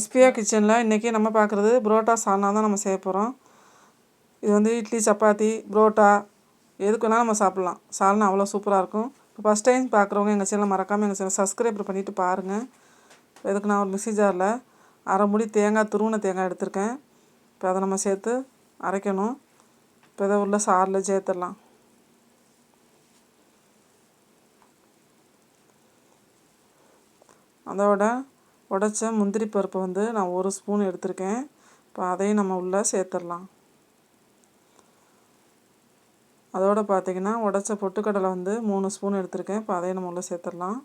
ஸ்பியா கிச்சனில் இன்றைக்கி நம்ம பார்க்குறது புரோட்டா சால்னா தான் நம்ம செய்ய போகிறோம் இது வந்து இட்லி சப்பாத்தி புரோட்டா எதுக்கு வேணாலும் நம்ம சாப்பிட்லாம். சால்னா அவ்வளோ சூப்பராக இருக்கும். இப்போ ஃபஸ்ட் டைம் பார்க்குறவங்க எங்கள் சேனல் மறக்காமல் எங்கள் சேனல் சப்ஸ்கிரைப் பண்ணிவிட்டு பாருங்கள் இதுக்கு நான் ஒரு மிக்சி ஜாரில் அரை முடி தேங்காய் துருவின தேங்காய் எடுத்திருக்கேன். இப்போ அதை நம்ம சேர்த்து அரைக்கணும். இப்போ இதை உள்ள சாரில் சேர்த்துடலாம். அதோட உடச்ச முந்திரி பருப்பை வந்து நான் ஒரு ஸ்பூன் எடுத்திருக்கேன். இப்போ அதையும் நம்ம உள்ளே சேர்த்துடலாம். அதோடு பார்த்திங்கன்னா உடச்ச பொட்டுக்கடலை வந்து மூணு ஸ்பூன் எடுத்திருக்கேன். இப்போ அதையும் நம்ம உள்ளே சேர்த்துடலாம்.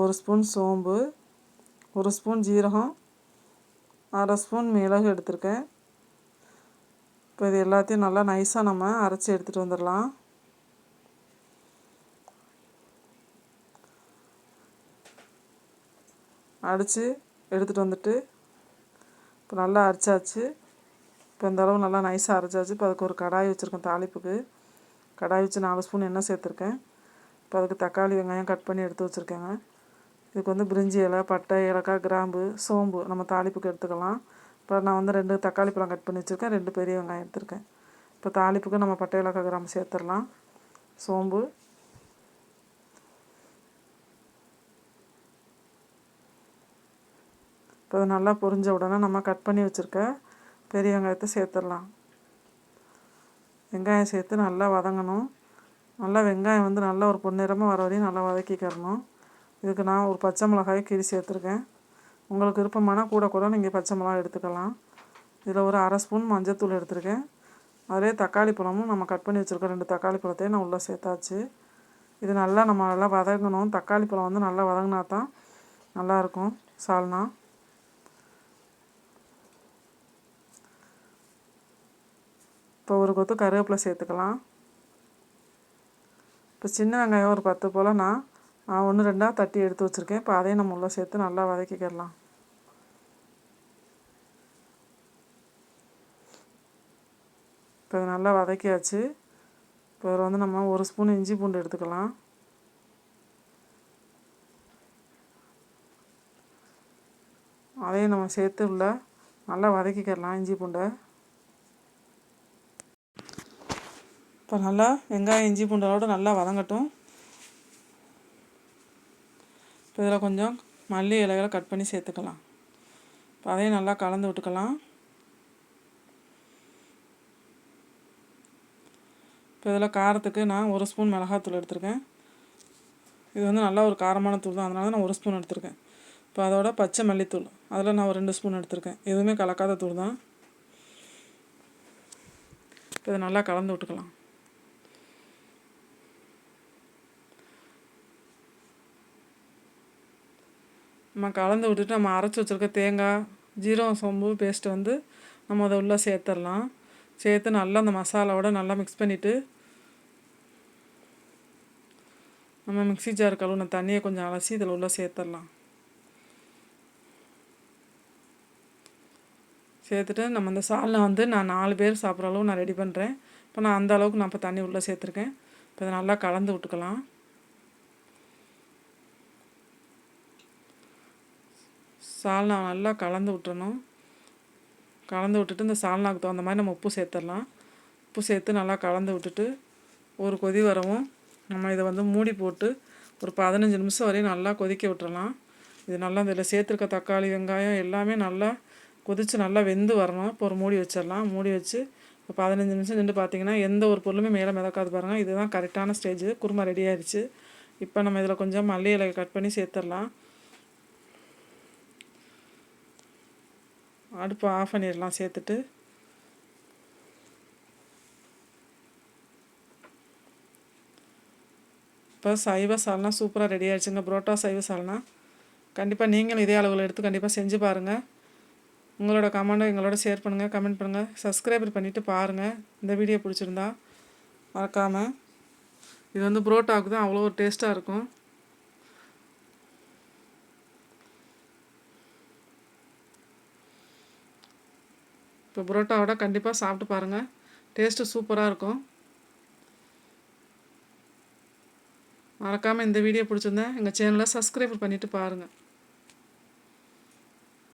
ஒரு ஸ்பூன் சோம்பு ஒரு ஸ்பூன் ஜீரகம் அரை ஸ்பூன் மிளகு எடுத்திருக்கேன். இப்போ இது எல்லாத்தையும் நல்லா நைஸாக நம்ம அரைச்சி எடுத்துகிட்டு வந்துடலாம். அடித்து எடுத்துகிட்டு வந்துட்டு இப்போ நல்லா அரைச்சாச்சு. இப்போ இந்த அளவு நல்லா நைஸாக அரைச்சாச்சு. இப்போ அதுக்கு ஒரு கடாய் வச்சுருக்கேன் தாளிப்புக்கு. கடாய் வச்சு நாலு ஸ்பூன் எண்ணெய் சேர்த்துருக்கேன். இப்போ அதுக்கு தக்காளி வெங்காயம் கட் பண்ணி எடுத்து வச்சுருக்கேங்க. இதுக்கு வந்து பிரிஞ்சி இலை பட்டை ஏலக்காய் கிராம்பு சோம்பு நம்ம தாளிப்புக்கு எடுத்துக்கலாம். இப்போ நான் வந்து ரெண்டு தக்காளி பழம் கட் பண்ணி வச்சுருக்கேன். ரெண்டு பெரிய வெங்காயம் எடுத்துருக்கேன். இப்போ தாளிப்புக்கு நம்ம பட்டை ஏலக்காய் கிராம்பு சேர்த்துடலாம். சோம்பு இப்போ இது நல்லா பொரிஞ்ச உடனே நம்ம கட் பண்ணி வச்சுருக்க பெரிய வெங்காயத்தை சேர்த்துடலாம். வெங்காயம் சேர்த்து நல்லா வதங்கணும். நல்லா வெங்காயம் வந்து நல்லா ஒரு பொன்னிறமாக வர வரையும் நல்லா வதக்கிக்கிறணும். இதுக்கு நான் ஒரு பச்சை மிளகாய் கிரி சேர்த்துருக்கேன். உங்களுக்கு விருப்பமானால் கூட கூட நீங்கள் பச்சை மிளகாய் எடுத்துக்கலாம். இதில் ஒரு அரை ஸ்பூன் மஞ்சத்தூள் எடுத்துருக்கேன். அதிலே தக்காளி பழமும் நம்ம கட் பண்ணி வச்சுருக்க ரெண்டு தக்காளி பழத்தையும் நான் உள்ளே சேர்த்தாச்சு. இது நல்லா நம்ம நல்லா வதங்கணும். தக்காளி பழம் வந்து நல்லா வதங்கினா தான் நல்லாயிருக்கும் சால்னா. இப்போ ஒரு கொத்து கருவேப்பிலை சேர்த்துக்கலாம். இப்போ சின்ன வெங்காயம் ஒரு பத்து போல் நான் நான் ஒன்று ரெண்டாக தட்டி எடுத்து வச்சுருக்கேன். இப்போ அதையும் நம்ம உள்ளே சேர்த்து நல்லா வதக்கிக்கிடலாம் இப்போ இதை நல்லா வதக்கியாச்சு. இப்போ இதில் வந்து நம்ம ஒரு ஸ்பூன் இஞ்சி பூண்டு எடுத்துக்கலாம். அதையும் நம்ம சேர்த்து உள்ள நல்லா வதக்கிக்கிடலாம் இஞ்சி பூண்டை. இப்போ நல்லா வெங்காயம் இஞ்சி பூண்டோடு நல்லா வதங்கட்டும். இப்போ இதில் கொஞ்சம் மல்லி இலைகளை கட் பண்ணி சேர்த்துக்கலாம். இப்போ அதையும் நல்லா கலந்து விட்டுக்கலாம். இப்போ இதில் காரத்துக்கு நான் ஒரு ஸ்பூன் மிளகாத்தூள் எடுத்திருக்கேன். இது வந்து நல்லா ஒரு காரமான தூள் தான். அதனால நான் ஒரு ஸ்பூன் எடுத்திருக்கேன். இப்போ அதோட பச்சை மல்லித்தூள் அதில் நான் ஒரு ரெண்டு ஸ்பூன் எடுத்திருக்கேன். எதுவுமே கலக்காத தூள் தான். இப்போ இதை நல்லா கலந்து விட்டுக்கலாம். நம்ம கலந்து விட்டுட்டு நம்ம அரைச்சி வச்சுருக்க தேங்காய் ஜீரகம் சோம்பு பேஸ்ட்டு வந்து நம்ம அதை உள்ளே சேர்த்துடலாம். சேர்த்து நல்லா அந்த மசாலாவோட நல்லா மிக்ஸ் பண்ணிவிட்டு நம்ம மிக்சி ஜார் கழுவுன தண்ணியை கொஞ்சம் அலசி இதில் உள்ளே சேர்த்துடலாம். சேர்த்துட்டு நம்ம அந்த சால்னை வந்து நான் நாலு பேர் சாப்பிட்ற அளவு நான் ரெடி பண்ணுறேன் இப்போ நான் அந்த அளவுக்கு நான் இப்போ தண்ணி உள்ளே சேர்த்துருக்கேன். இப்போ இதை நல்லா கலந்து விட்டுக்கலாம். சால்னா நல்லா கலந்து விட்டுறணும். கலந்து விட்டுட்டு இந்த சால்னாவுக்கு தகுந்த மாதிரி நம்ம உப்பு சேர்த்துடலாம். உப்பு சேர்த்து நல்லா கலந்து விட்டுட்டு ஒரு கொதி வரவும் நம்ம இதை வந்து மூடி போட்டு ஒரு பதினஞ்சு நிமிஷம் வரையும் நல்லா கொதிக்க விட்டுறலாம். இது நல்லா இதில் சேர்த்துருக்க தக்காளி வெங்காயம் எல்லாமே நல்லா கொதித்து நல்லா வெந்து வரணும். இப்போ ஒரு மூடி வச்சிடலாம். மூடி வச்சு இப்போ பதினஞ்சு நிமிஷம் நின்று பார்த்தீங்கன்னா எந்த ஒரு பொருளுமே மேலே மிதக்காது பாருங்கள் இதுதான் கரெக்டான ஸ்டேஜ் குருமா ரெடி ஆயிடுச்சு. இப்போ நம்ம இதில் கொஞ்சம் மல்லி இலையை கட் பண்ணி சேர்த்துடலாம். அடுப்பை ஆஃப் பண்ணிடலாம் சேர்த்துட்டு. இப்போ சைவ சால்னா சூப்பராக ரெடி ஆகிடுச்சுங்க புரோட்டா சைவ சால்னா. கண்டிப்பாக நீங்களும் இதே அளவில் எடுத்து கண்டிப்பாக செஞ்சு பாருங்கள் உங்களோட கமெண்ட்டை எங்களோட ஷேர் பண்ணுங்கள் கமெண்ட் பண்ணுங்கள் சப்ஸ்கிரைபர் பண்ணிவிட்டு பாருங்கள் இந்த வீடியோ பிடிச்சிருந்தா மறக்காமல் இது வந்து புரோட்டாவுக்கு தான் அவ்வளோ ஒரு டேஸ்ட்டாக இருக்கும். இப்போ புரோட்டாவோட கண்டிப்பாக சாப்பிட்டு பாருங்கள் டேஸ்ட்டு சூப்பராக இருக்கும். மறக்காமல் இந்த வீடியோ பிடிச்சிருந்தேன் எங்கள் சேனலை சப்ஸ்கிரைப் பண்ணிவிட்டு பாருங்கள்